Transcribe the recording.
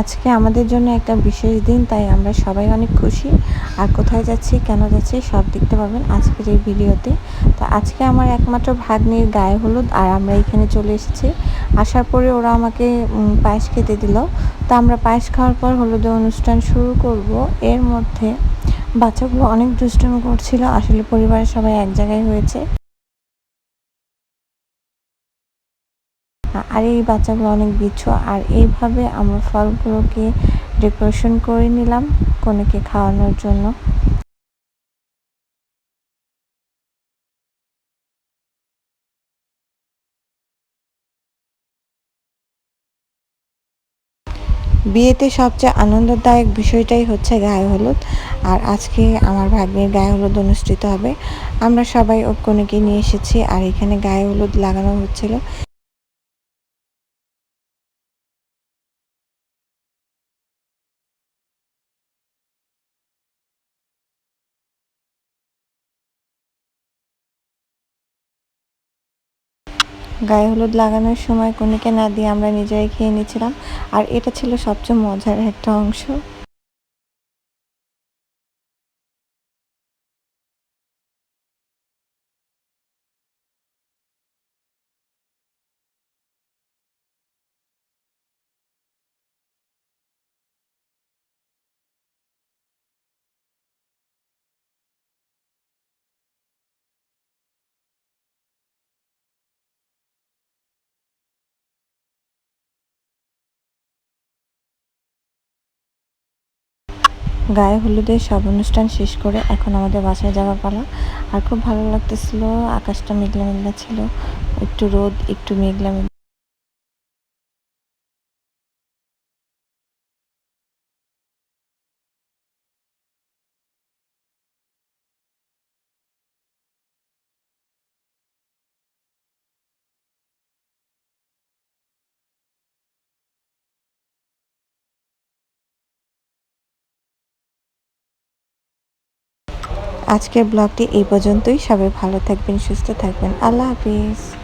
আজকে আমাদের জন্য একটা বিশেষ দিন, তাই আমরা সবাই অনেক খুশি। আর কোথায় যাচ্ছি, কেন যাচ্ছি, সব দেখতে পাবেন আজকের এই ভিডিওতে। তো আজকে আমার একমাত্র ভাগ্নির গায়ে হলুদ, আর আমরা এখানে চলে এসেছি। আসার পরে ওরা আমাকে পায়েস খেতে দিল। তো আমরা পায়েস খাওয়ার পর হলুদের অনুষ্ঠান শুরু করব। এর মধ্যে বাচ্চাগুলো অনেক দুষ্টুমি করছিল, আসলে পরিবারের সবাই এক জায়গায় হয়েছে। আর এই বাচ্চাগুলো অনেক বিচ্ছু আর এইভাবে আমরা ফলগুলোকে ডেকোরেশন করে নিলাম কনেকে খাওয়ানোর জন্য। বিয়েতে সবচেয়ে আনন্দদায়ক বিষয়টাই হচ্ছে গায়ে হলুদ। আর আজকে আমার ভাগ্নের গায়ে হলুদ অনুষ্ঠিত হবে। আমরা সবাই ও কনেকে নিয়ে এসেছি আর এখানে গায়ে হলুদ লাগানো হচ্ছিল। গায়ে হলুদ লাগানোর সময় কনিকে না দিয়ে আমরা নিজেরাই খেয়ে নিয়েছিলাম। আর এটা ছিল সবচেয়ে মজার একটা অংশ। গায়ে হলুদের সব অনুষ্ঠান শেষ করে এখন আমাদের বাসায় যাওয়া পালা। আর খুব ভালো লাগতেছিল, আকাশটা মেঘলা মেঘলা ছিল, একটু রোদ, একটু মেঘলা মেঘলা আজকের ব্লগটি এই পর্যন্তই। সবাই ভালো থাকবেন সুস্থ থাকবেন। আল্লাহ হাফিজ।